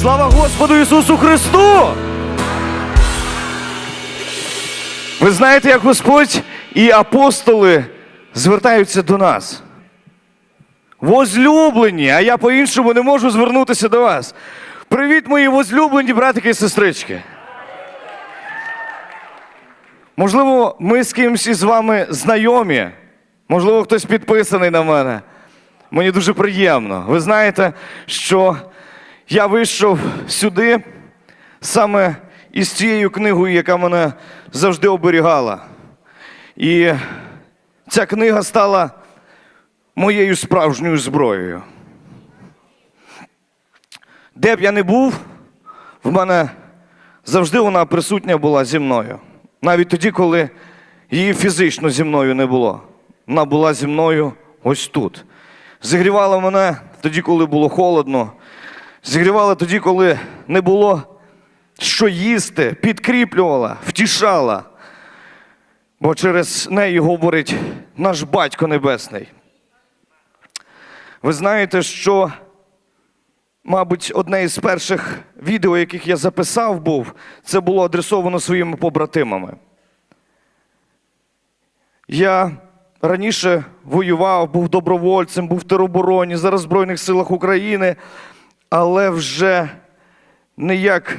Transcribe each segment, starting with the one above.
Слава Господу Ісусу Христу! Ви знаєте, як Господь і апостоли звертаються до нас. Возлюблені, а я по-іншому не можу звернутися до вас. Привіт, мої возлюблені братики і сестрички. Можливо, ми з кимось із вами знайомі. Можливо, хтось підписаний на мене. Мені дуже приємно. Ви знаєте, що я вийшов сюди саме із цією книгою, яка мене завжди оберігала. І ця книга стала моєю справжньою зброєю. Де б я не був, в мене завжди вона присутня була зі мною. Навіть тоді, коли її фізично зі мною не було. Вона була зі мною ось тут. Зігрівала мене тоді, коли було холодно. Зігрівала тоді, коли не було що їсти, підкріплювала, втішала. Бо через неї говорить наш Батько Небесний. Ви знаєте, що, мабуть, одне із перших відео, яких я записав, був, це було адресовано своїми побратимами. Я раніше воював, був добровольцем, був в теробороні, зараз в Збройних силах України, але вже не як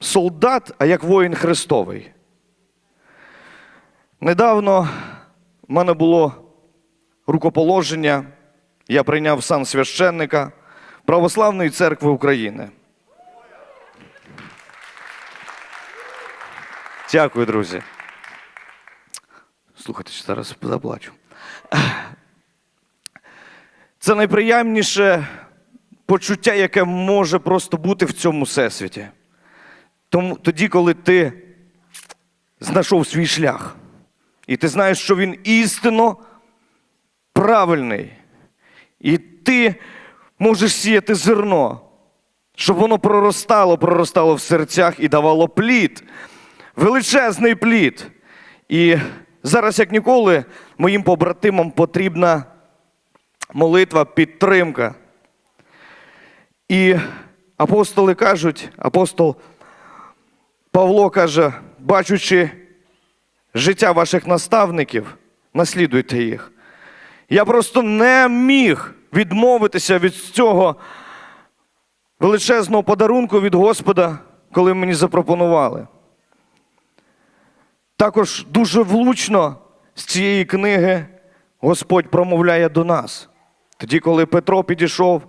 солдат, а як воїн Христовий. Недавно в мене було рукоположення, я прийняв сан священника Православної церкви України. Дякую, друзі. Слухайте, що зараз заплачу. Це найприємніше почуття, яке може просто бути в цьому всесвіті. Тому, тоді, коли ти знайшов свій шлях, і ти знаєш, що він істинно правильний, і ти можеш сіяти зерно, щоб воно проростало, проростало в серцях і давало плід, величезний плід. І зараз, як ніколи, моїм побратимам потрібна молитва, підтримка. І апостоли кажуть, апостол Павло каже, бачучи життя ваших наставників, наслідуйте їх. Я просто не міг відмовитися від цього величезного подарунку від Господа, коли мені запропонували. Також дуже влучно з цієї книги Господь промовляє до нас. Тоді, коли Петро підійшов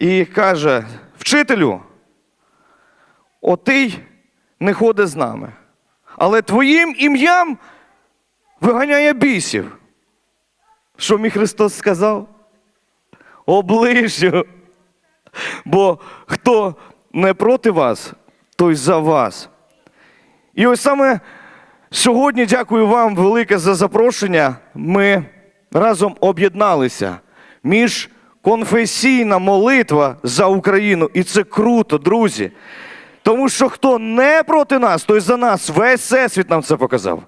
і каже: Вчителю, отий не ходить з нами, але твоїм ім'ям виганяє бісів. Що мій Христос сказав? Оближу. Бо хто не проти вас, той за вас. І ось саме сьогодні дякую вам велике за запрошення. Ми разом об'єдналися. Міжконфесійна молитва за Україну. І це круто, друзі. Тому що хто не проти нас, той за нас. Весь всесвіт нам це показав.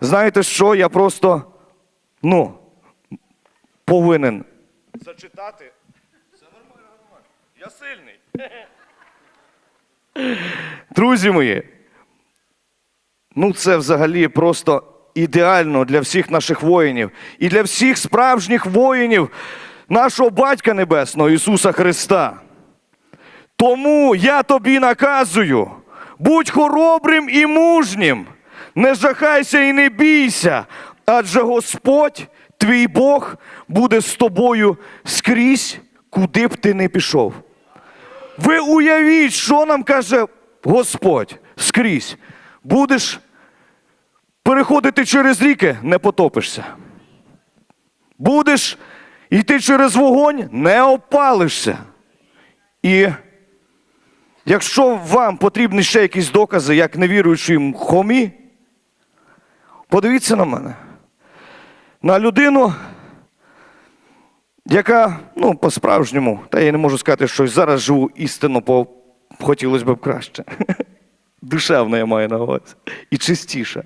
Знаєте що? Я просто, ну, повинен зачитати. Це нормально, нормально. Я сильний. Друзі мої, ну це взагалі просто ідеально для всіх наших воїнів і для всіх справжніх воїнів нашого Батька Небесного Ісуса Христа. Тому я тобі наказую, будь хоробрим і мужнім, не жахайся і не бійся, адже Господь, твій Бог, буде з тобою скрізь, куди б ти не пішов. Ви уявіть, що нам каже Господь скрізь. Будеш переходити через ріки, не потопишся. Будеш йти через вогонь, не опалишся. І якщо вам потрібні ще якісь докази, як невіруючим хомі, подивіться на мене. На людину, яка, ну, по-справжньому, та я не можу сказати, що зараз живу істинно, по хотілося б краще. Душевно я маю на увазі. І чистіше.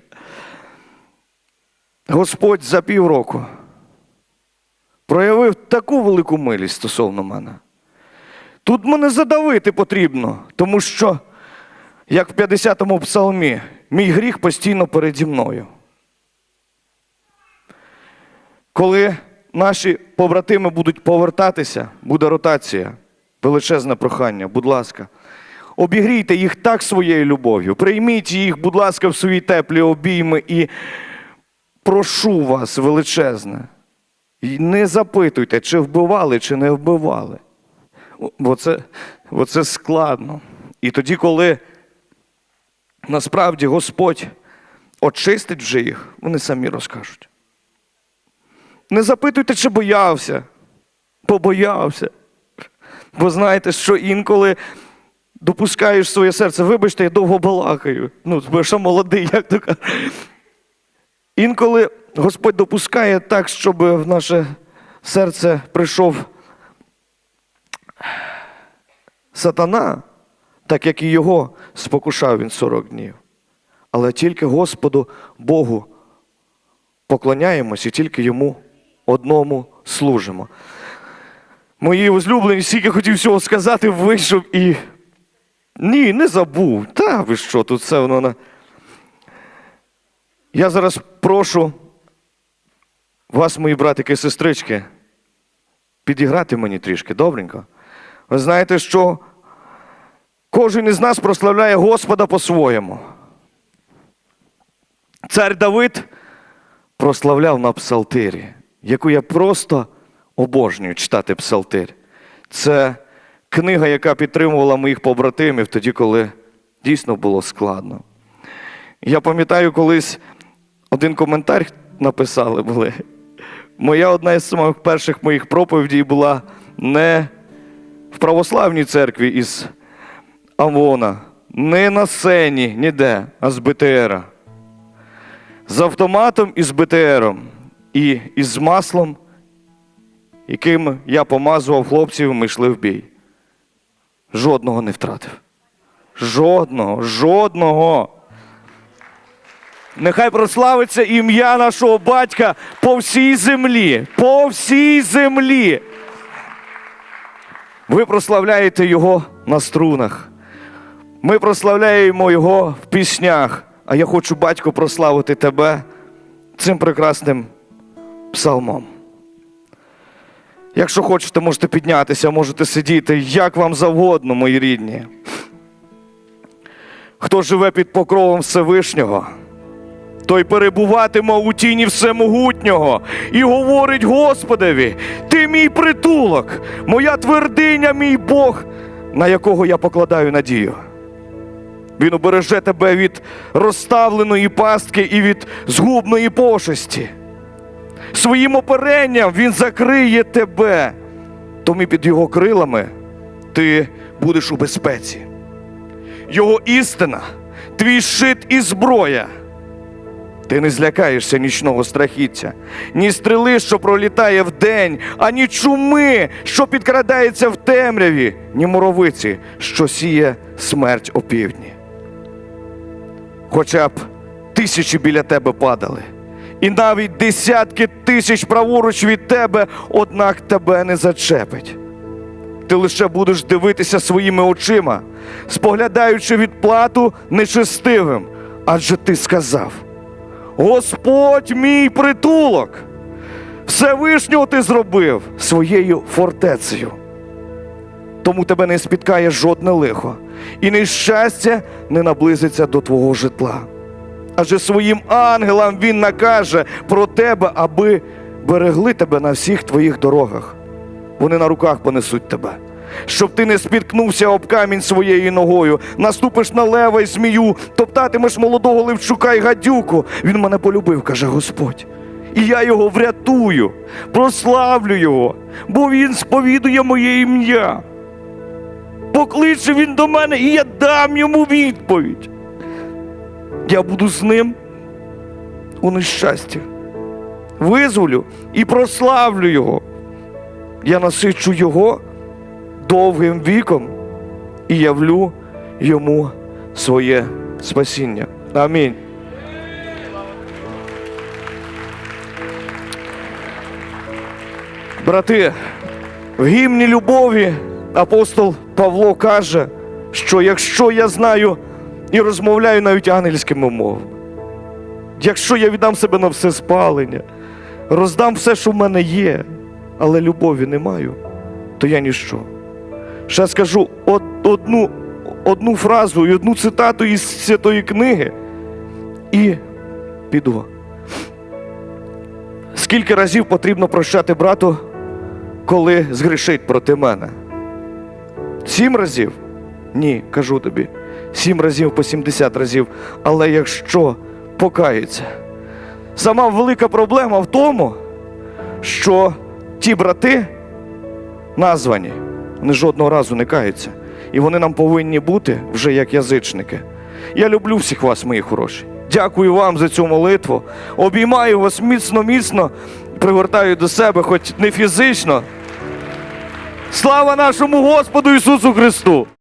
Господь за півроку проявив таку велику милість стосовно мене. Тут мене задавити потрібно, тому що, як в 50-му псалмі, мій гріх постійно переді мною. Коли наші побратими будуть повертатися, буде ротація, величезне прохання, будь ласка. Обігрійте їх так своєю любов'ю, прийміть їх, будь ласка, в свої теплі обійми і прошу вас величезне. І не запитуйте, чи вбивали, чи не вбивали. Бо це, бо це складно. І тоді, коли насправді Господь очистить вже їх, вони самі розкажуть. Не запитуйте, чи боявся, побоявся. Бо знаєте, що інколи допускаєш своє серце, вибачте, я довго балакаю. Ну, бо що молодий, як то кажуть. Інколи Господь допускає так, щоб в наше серце прийшов сатана, так як і його спокушав він 40 днів. Але тільки Господу Богу поклоняємось і тільки йому одному служимо. Мої возлюблені, стільки хотів всього сказати, вийшов і. Ні, не забув. Та ви що, тут все воно на. Я зараз прошу вас, мої братики і сестрички, підіграти мені трішки, добренько. Ви знаєте, що кожен із нас прославляє Господа по-своєму. Цар Давид прославляв на псалтирі, яку я просто обожнюю читати псалтир. Це книга, яка підтримувала моїх побратимів тоді, коли дійсно було складно. Я пам'ятаю, колись один коментар написали були. Моя одна із самих перших моїх проповідей була не в православній церкві із Амвона, не на сцені, ніде, а з БТРа. З автоматом і з БТРом, і із маслом, яким я помазував хлопців, ми йшли в бій. Жодного не втратив. Жодного, жодного. Нехай прославиться ім'я нашого батька по всій землі. По всій землі. Ви прославляєте його на струнах. Ми прославляємо його в піснях. А я хочу, батько, прославити тебе цим прекрасним псалмом. Якщо хочете, можете піднятися, можете сидіти, як вам завгодно, мої рідні. Хто живе під покровом Всевишнього, той перебуватиме у тіні всемогутнього і говорить Господеві, ти мій притулок, моя твердиня, мій Бог, на якого я покладаю надію. Він убереже тебе від розставленої пастки і від згубної пошесті. Своїм оперенням він закриє тебе, тому під його крилами ти будеш у безпеці. Його істина, твій щит і зброя. Ти не злякаєшся нічного страхіття, ні стріли, що пролітає вдень, ані чуми, що підкрадається в темряві, ні муровиці, що сіє смерть опівдні. Хоча б тисячі біля тебе падали, і навіть десятки тисяч праворуч від тебе, однак тебе не зачепить. Ти лише будеш дивитися своїми очима, споглядаючи відплату нечестивим, адже ти сказав. Господь мій притулок. Всевишнього ти зробив своєю фортецею. Тому тебе не спіткає жодне лихо, і нещастя не наблизиться до твого житла. Адже своїм ангелам він накаже про тебе, аби берегли тебе на всіх твоїх дорогах. Вони на руках понесуть тебе. Щоб ти не спіткнувся об камінь своєю ногою, наступиш на лева й змію, топтатимеш молодого левчука й гадюку. Він мене полюбив, каже Господь. І я його врятую, прославлю його, бо він сповідує моє ім'я. Покличе він до мене, і я дам йому відповідь. Я буду з ним у нещасті. Визволю і прославлю його. Я насичу його довгим віком і явлю йому своє спасіння. Амінь. Брати, в гімні любові апостол Павло каже, що якщо я знаю і розмовляю навіть ангельськими мовами, якщо я віддам себе на все спалення, роздам все, що в мене є, але любові не маю, то я ніщо. Ще скажу од- одну, одну фразу і одну цитату із святої книги і піду. Скільки разів потрібно прощати брату, коли згрішить проти мене? Сім разів? Ні, кажу тобі. Сім разів по 70 разів. Але якщо покається, сама велика проблема в тому, що ті брати названі, вони жодного разу не каються. І вони нам повинні бути вже як язичники. Я люблю всіх вас, мої хороші. Дякую вам за цю молитву. Обіймаю вас міцно, міцно, пригортаю до себе, хоч не фізично. Слава нашому Господу Ісусу Христу!